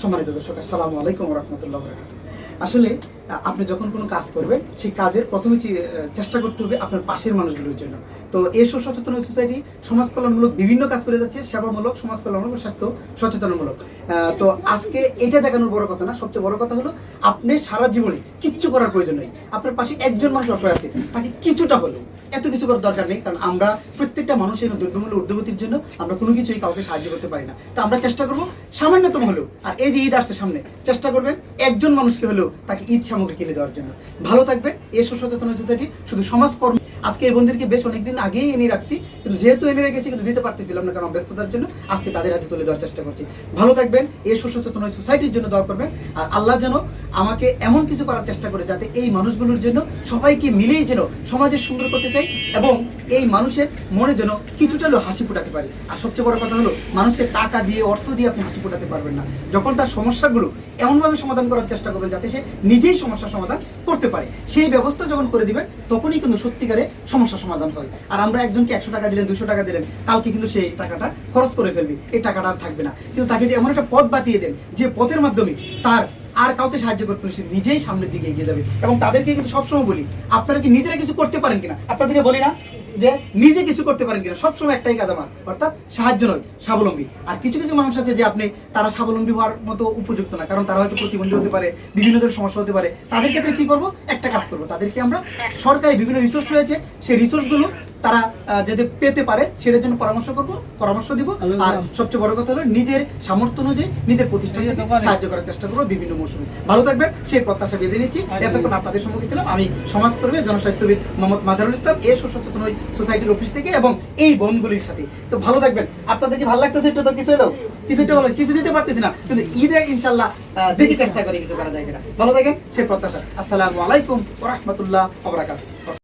সম্মানিত দর্শক আসসালামু আলাইকুম রহমতুল্লাহ আসলে আপনি যখন কোনো কাজ করবেন, সেই কাজের প্রথমে চেষ্টা করতে হবে আপনার পাশের মানুষগুলোর জন্য। তো এসো সচেতন সোসাইটি সমাজ কল্যাণমূলক বিভিন্ন কাজ করে যাচ্ছে, সেবামূলক সমাজ কল্যাণমূলক স্বাস্থ্য সচেতনমূলক। তো আজকে এটা দেখানোর বড় কথা না, সবচেয়ে বড় কথা হলো আপনি সারা জীবনে কিচ্ছু করার প্রয়োজন নেই। আপনার পাশে একজন মানুষ অসহায় আছে, তাকে কিছুটা হলেও, এত কিছু করার দরকার নেই, কারণ আমরা প্রত্যেকটা মানুষের দ্রব্যমূল্য ঊর্ধ্বগতির জন্য আমরা কোনো কিছুই কাউকে সাহায্য করতে পারি না। তো আমরা চেষ্টা করব সামান্যতম হলেও, আর এই যে ঈদ আসছে সামনে, চেষ্টা করবেন একজন মানুষকে হলেও তাকে ঈদ সামগ্রী কিনে দেওয়ার জন্য। ভালো থাকবে এ সচেতন সোসাইটি শুধু সমাজকর্ম আজকে এই বন্ধুদেরকে বেশ অনেকদিন আগেই এনে রাখছি, কিন্তু যেহেতু এনে রেখেছি কিন্তু দিতে পারতেছিলাম না, কারণ ব্যস্ততার জন্য আজকে তাদের হাতে তুলে দেওয়ার চেষ্টা করছি। ভালো থাকবেন, এই সচেতন সোসাইটির জন্য দোয়া করবেন, আর আল্লাহ যেন আমাকে এমন কিছু করার চেষ্টা করে, যাতে এই মানুষগুলোর জন্য সবাইকে মিলেই যেন সমাজে সুন্দর করতে চাই, এবং এই মানুষের মনে যেন কিছুটা হলেও হাসি ফোটাতে পারি। আর সবচেয়ে বড় কথা হলো, মানুষকে টাকা দিয়ে, অর্থ দিয়ে আপনি হাসি ফোটাতে পারবেন না। যখন তার সমস্যাগুলো এমনভাবে সমাধান করার চেষ্টা করবেন, যাতে সে নিজেই সমস্যার সমাধান করতে পারে। সেই ব্যবস্থা যখন করে দিবেন, তখনই কিন্তু সত্যিকারে সমস্যার সমাধান হয়। আর আমরা একজনকে একশো টাকা দিলেন, দুশো টাকা দিলেন, কালকে কিন্তু সেই টাকাটা খরচ করে ফেলবে। এই টাকাটা আর থাকবে না। কিন্তু তাকে যে এমন একটা পথ বাতিয়ে দেন, যে পথের মাধ্যমে তার আর কাউকে সাহায্য করতে সে নিজেই সামনের দিকে এগিয়ে যাবে। এবং তাদেরকে কিন্তু সবসময় বলি, আপনারা কি নিজেরা কিছু করতে পারেন কিনা? আপনাদেরকে বলি না যে নিজে কিছু করতে পারেন কিনা, সবসময় একটাই কাজ আমার, অর্থাৎ সাহায্য নয়, স্বাবলম্বী। আর কিছু কিছু মানুষ আছে যে আপনি, তারা স্বাবলম্বী হওয়ার মতো উপযুক্ত না, কারণ তারা হয়তো প্রতিবন্ধী হতে পারে, বিভিন্ন ধরনের সমস্যা হতে পারে। তাদের ক্ষেত্রে কি করব? একটা কাজ করব। তাদেরকে আমরা সরকারি বিভিন্ন রিসোর্স রয়েছে, সেই রিসোর্সগুলো তারা যাতে পেতে পারে সেটার জন্য পরামর্শ করব পরামর্শ দিব। আর সবচেয়ে বড় কথা হলো নিজের সামর্থ্য অনুযায়ী নিজের প্রতিষ্ঠানকে সাহায্য করার চেষ্টা করব বিভিন্ন মৌসুমে। ভালো থাকবেন সেই প্রত্যাশা বেঁধে নিচ্ছি। এতক্ষণ আপনাদের সম্মুখে ছিলাম আমি সমাজকর্মী জনস্বাস্থ্যবিদ মোহাম্মদ মাজারুল ইসলাম এ সচেতন ওই সোসাইটির অফিস থেকে এবং এই বনগুলির সাথে। তো ভালো থাকবেন। আপনাদের কি ভালো লাগতেছে একটু তো কিছু হলো? কিছুটা হলো কিছু দিতে পারতেছি না কিন্তু ঈদে ইনশাল্লাহ দেখি চেষ্টা করি কিছু করা যায় কিনা। ভালো থাকেন সেই প্রত্যাশা। আসসালামু আলাইকুম রহমতুল্লাহ